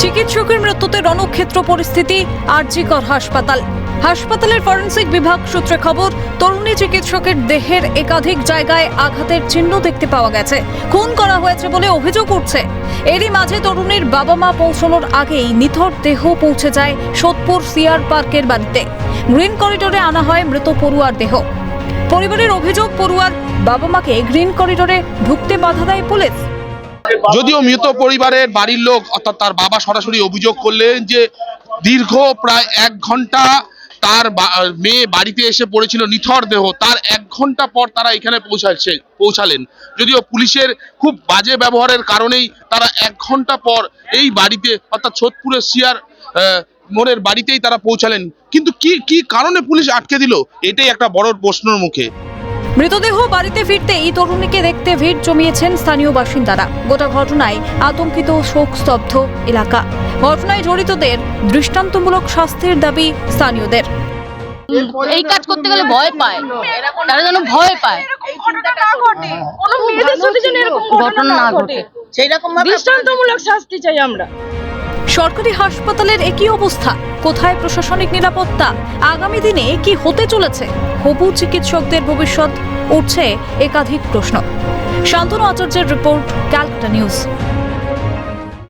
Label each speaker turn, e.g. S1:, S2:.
S1: চিকিৎসকের মৃত্যুতে রণক্ষেত্র পরিস্থিতি আরজিকর হাসপাতাল। হাসপাতালের ফরেন্সিক বিভাগ সূত্রে খবর, তরুণী চিকিৎসকের দেহের একাধিক জায়গায় আঘাতের চিহ্ন দেখতে পাওয়া গেছে। খুন করা হয়েছে বলে অভিযোগ উঠছে। এরই মাঝে তরুণীর বাবা মা পৌঁছানোর আগেই নিথর দেহ পৌঁছে যায় সোদপুর সিয়ার পার্কের বাড়িতে। গ্রিন করিডোরে আনা হয় মৃত পড়ুয়ার দেহ। পরিবারের অভিযোগ, পড়ুয়ার বাবা মাকে গ্রিন করিডোরে ঢুকতে বাধা দেয় পুলিশ।
S2: যদিও মৃত পরিবারের বাড়ির লোক, অর্থাৎ তার বাবা সরাসরি অভিযোগ করলেন যে দীর্ঘ প্রায় এক ঘণ্টা তার মেয়ে বাড়িতে এসে পড়েছিল, নিথর দেহ। তার এক ঘণ্টা পর তারা এখানে পৌঁছাচ্ছে পৌঁছালেন। যদিও পুলিশের খুব বাজে ব্যবহারের কারণেই তারা এক ঘণ্টা পর এই বাড়িতে, অর্থাৎ সোদপুরের সিয়ার মোড়ের বাড়িতেই তারা পৌঁছালেন। কিন্তু কি কি কারণে পুলিশ আটকে দিল? এটাই একটা বড় প্রশ্নের মুখে।
S1: মৃতদেহ বাড়িতে ফিরতে এই তরুণীকে দেখতে ভিড় জমিয়েছেন স্থানীয় বাসিন্দারা। গোটা ঘটনায় আতঙ্কিত শোকস্তব্ধ এলাকা। ঘটনায় জড়িতদের দৃষ্টান্তমূলক শাস্তির দাবি স্থানীয়দের।
S3: এই কাজ করতে গেলে ভয় পায়। তারা যেন ভয় পায়।
S4: ঘটনা না ঘটে। কোনো মেয়েদের সাথে যেন এরকম
S3: ঘটনা না ঘটে।
S4: সেইরকম দৃষ্টান্তমূলক শাস্তি চাই আমরা।
S1: সরকারি হাসপাতালের একই অবস্থা। কোথায় প্রশাসনিক নিরাপত্তা? আগামী দিনে কি হতে চলেছে? হবু চিকিৎসকদের ভবিষ্যৎ উঠছে একাধিক প্রশ্ন। শান্তনু আচার্যের রিপোর্ট ক্যালকাটা নিউজ।